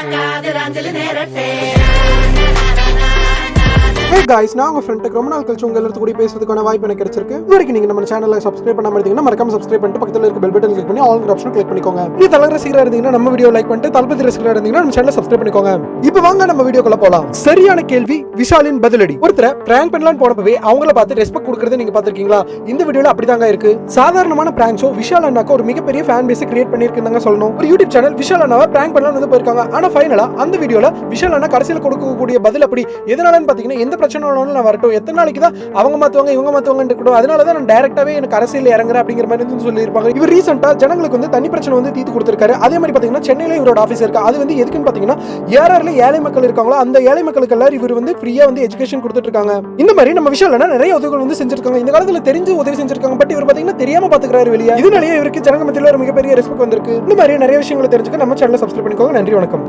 കാതിരാഞ്ചലി നേരട്ടെ hey guys நான் உங்கள் friend ரொம்ப நாள் கழிச்சு உங்கள் எல்லாத்து கூட பேசுறதுக்கான வாய்ப்பு எனக்கு கிடைச்சிருக்கு. இது வரைக்கும் நீங்க நம்ம சேனலில் சப்ஸ்கிரைப் பண்ண இருந்தீங்கன்னா மறக்காம சப்ஸ்கிரைப் பண்ணிட்டு பக்கத்துல இருக்க பெல் பட்டன் கிளிக் பண்ணி ஆல் ஆப்ஷன் கிளிக் பண்ணிக்கோங்க. நீ தலைவர் ரசிகராக இருந்தீங்கன்னா நம்ம வீடியோ லைக் பண்ணிட்டு தளபதி ரசிகராக இருந்தீங்கன்னா நம்ம சேனலை சப்ஸ்கிரைப் பண்ணிக்கோங்க. இப்போ வாங்க நம்ம வீடியோக்குள்ள போகலாம் சரியான கேள்வி விஷாலின் பதிலடி. ஒருத்தர் பிராங்க் பண்ணலாம்னு போனப்பவே அவங்கள பார்த்து ரெஸ்பெக்ட் கொடுக்கறத நீங்க பார்த்துருக்கீங்களா? இந்த வீடியோல அப்படிதாங்க இருக்கு. சாதாரணமான பிராங்க்ஸோ விஷால் அண்ணாக்கு ஒரு மிகப்பெரிய ஃபேன் பேஸை கிரியேட் பண்ணிருக்குன்னு சொல்லணும். ஒரு யூடியூப் சேனல் விஷால் அண்ணாவை பிராங்க் பண்ணலாம்னு வந்து போயிருக்காங்க. ஆனா ஃபைனலாக அந்த வீடியோல விஷால் அண்ணா கடைசியில் கொடுக்கக்கூடிய பதில் அப்படி எதனாலன்னு பாத்தீங்கன்னா எந்த பிரச்சனை வேணாலும் நான் வரட்டும். எத்தனை நாளைக்கு தான் அவங்க மாத்துவாங்க இவங்க மாத்துவாங்கன்னு இருக்கட்டும் அதனால தான் நான் டேரெக்டாகவே எனக்கு அரசியல் இறங்குறேன் அப்படிங்கிற மாதிரி வந்து சொல்லியிருப்பாங்க. இவர் ரீசெண்டாக ஜனங்களுக்கு வந்து தண்ணி பிரச்சனை வந்து தீர்த்து கொடுத்துருக்காரு. அதே மாதிரி பார்த்தீங்கன்னா சென்னையில இவரோட ஆஃபீஸ் இருக்கு. அது வந்து எதுக்குன்னு பார்த்தீங்கன்னா யாரில் ஏழை மக்கள் இருக்காங்களோ? அந்த ஏழை மக்களுக்கு எல்லாரும் இவர் வந்து ஃப்ரீயாக வந்து எஜுகேஷன் கொடுத்துட்ருக்காங்க இந்த மாதிரி நம்ம விஷயம் இல்லைன்னா நிறைய உதவிகள் வந்து செஞ்சிருக்காங்க. இந்த காலத்தில் தெரிஞ்சு உதவி செஞ்சிருக்காங்க. பட் இவர் பார்த்தீங்கன்னா தெரியாம பாத்துக்கிறாரு வெளியே. இதனாலேயே இவருக்கு ஜனங்க மத்தியில் ஒரு மிகப்பெரிய ரெஸ்பெக்ட் வந்திருக்கு. இந்த மாதிரி நிறைய விஷயங்களை தெரிஞ்சுக்க நம்ம சேனலை சப்ஸ்கிரைப் பண்ணிக்கோங்க. நன்றி வணக்கம்.